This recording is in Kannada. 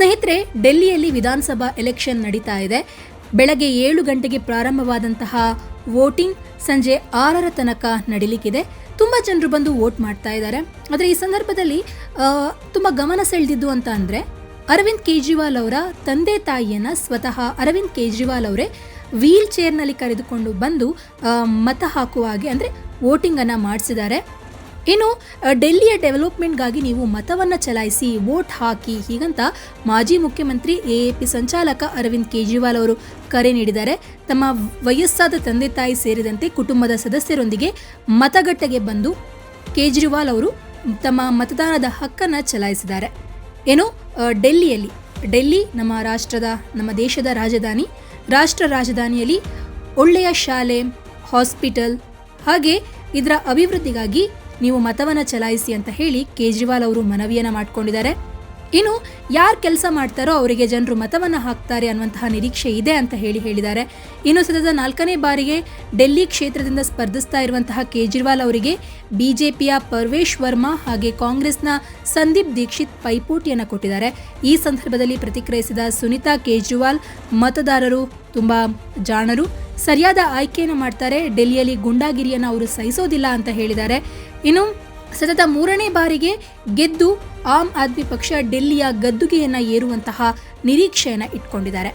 ಸ್ನೇಹಿತರೆ, ಡೆಲ್ಲಿಯಲ್ಲಿ ವಿಧಾನಸಭಾ ಎಲೆಕ್ಷನ್ ನಡೀತಾ ಇದೆ. ಬೆಳಗ್ಗೆ ಏಳು ಗಂಟೆಗೆ ಪ್ರಾರಂಭವಾದಂತಹ ವೋಟಿಂಗ್ ಸಂಜೆ ಆರರ ತನಕ ನಡೀಲಿಕ್ಕಿದೆ. ತುಂಬ ಜನರು ಬಂದು ವೋಟ್ ಮಾಡ್ತಾ ಇದ್ದಾರೆ. ಆದರೆ ಈ ಸಂದರ್ಭದಲ್ಲಿ ತುಂಬ ಗಮನ ಸೆಳೆದಿದ್ದು ಅಂತ ಅಂದರೆ, ಅರವಿಂದ್ ಕೇಜ್ರಿವಾಲ್ ಅವರ ತಂದೆ ತಾಯಿಯನ್ನು ಸ್ವತಃ ಅರವಿಂದ್ ಕೇಜ್ರಿವಾಲ್ ಅವರೇ ವೀಲ್ ಚೇರ್ನಲ್ಲಿ ಕರೆದುಕೊಂಡು ಬಂದು ಮತ ಹಾಕುವ ಹಾಗೆ ಅಂದರೆ ವೋಟಿಂಗನ್ನು ಮಾಡಿಸಿದ್ದಾರೆ. ಇನ್ನು ಡೆಲ್ಲಿಯ ಡೆವಲಪ್ಮೆಂಟ್ಗಾಗಿ ನೀವು ಮತವನ್ನು ಚಲಾಯಿಸಿ ವೋಟ್ ಹಾಕಿ ಹೀಗಂತ ಮಾಜಿ ಮುಖ್ಯಮಂತ್ರಿ ಎಎಪಿ ಸಂಚಾಲಕ ಅರವಿಂದ್ ಕೇಜ್ರಿವಾಲ್ ಅವರು ಕರೆ ನೀಡಿದ್ದಾರೆ. ತಮ್ಮ ವಯಸ್ಸಾದ ತಂದೆ ತಾಯಿ ಸೇರಿದಂತೆ ಕುಟುಂಬದ ಸದಸ್ಯರೊಂದಿಗೆ ಮತಗಟ್ಟೆಗೆ ಬಂದು ಕೇಜ್ರಿವಾಲ್ ಅವರು ತಮ್ಮ ಮತದಾನದ ಹಕ್ಕನ್ನು ಚಲಾಯಿಸಿದ್ದಾರೆ. ಏನು ಡೆಲ್ಲಿಯಲ್ಲಿ, ಡೆಲ್ಲಿ ನಮ್ಮ ರಾಷ್ಟ್ರದ, ನಮ್ಮ ದೇಶದ ರಾಜಧಾನಿ, ರಾಷ್ಟ್ರ ರಾಜಧಾನಿಯಲ್ಲಿ ಒಳ್ಳೆಯ ಶಾಲೆ, ಹಾಸ್ಪಿಟಲ್ ಹಾಗೆ ಇದರ ಅಭಿವೃದ್ಧಿಗಾಗಿ ನೀವು ಮತವನ್ನು ಚಲಾಯಿಸಿ ಅಂತ ಹೇಳಿ ಕೇಜ್ರಿವಾಲ್ ಅವರು ಮನವಿಯನ್ನು ಮಾಡಿಕೊಂಡಿದ್ದಾರೆ. ಇನ್ನು ಯಾರು ಕೆಲಸ ಮಾಡ್ತಾರೋ ಅವರಿಗೆ ಜನರು ಮತವನ್ನು ಹಾಕ್ತಾರೆ ಅನ್ನುವಂತಹ ನಿರೀಕ್ಷೆ ಇದೆ ಅಂತ ಹೇಳಿ ಹೇಳಿದ್ದಾರೆ. ಇನ್ನು ಸತತ ನಾಲ್ಕನೇ ಬಾರಿಗೆ ಡೆಲ್ಲಿ ಕ್ಷೇತ್ರದಿಂದ ಸ್ಪರ್ಧಿಸ್ತಾ ಇರುವಂತಹ ಕೇಜ್ರಿವಾಲ್ ಅವರಿಗೆ ಬಿಜೆಪಿಯ ಪರ್ವೇಶ್ ವರ್ಮಾ ಹಾಗೆ ಕಾಂಗ್ರೆಸ್ನ ಸಂದೀಪ್ ದೀಕ್ಷಿತ್ ಪೈಪೋಟಿಯನ್ನು ಕೊಟ್ಟಿದ್ದಾರೆ. ಈ ಸಂದರ್ಭದಲ್ಲಿ ಪ್ರತಿಕ್ರಿಯಿಸಿದ ಸುನಿತಾ ಕೇಜ್ರಿವಾಲ್, ಮತದಾರರು ತುಂಬ ಜಾಣರು, ಸರಿಯಾದ ಆಯ್ಕೆಯನ್ನು ಮಾಡ್ತಾರೆ, ಡೆಲ್ಲಿಯಲ್ಲಿ ಗುಂಡಾಗಿರಿಯನ್ನು ಅವರು ಸಹಿಸೋದಿಲ್ಲ ಅಂತ ಹೇಳಿದ್ದಾರೆ. ಇನ್ನು ಸತತ ಮೂರನೇ ಬಾರಿಗೆ ಗೆದ್ದು ಆಮ್ ಆದ್ಮಿ ಪಕ್ಷ ಡೆಲ್ಲಿಯ ಗದ್ದುಗೆಯನ್ನ ಏರುವಂತಹ ನಿರೀಕ್ಷೆಯನ್ನು ಇಟ್ಕೊಂಡಿದ್ದಾರೆ.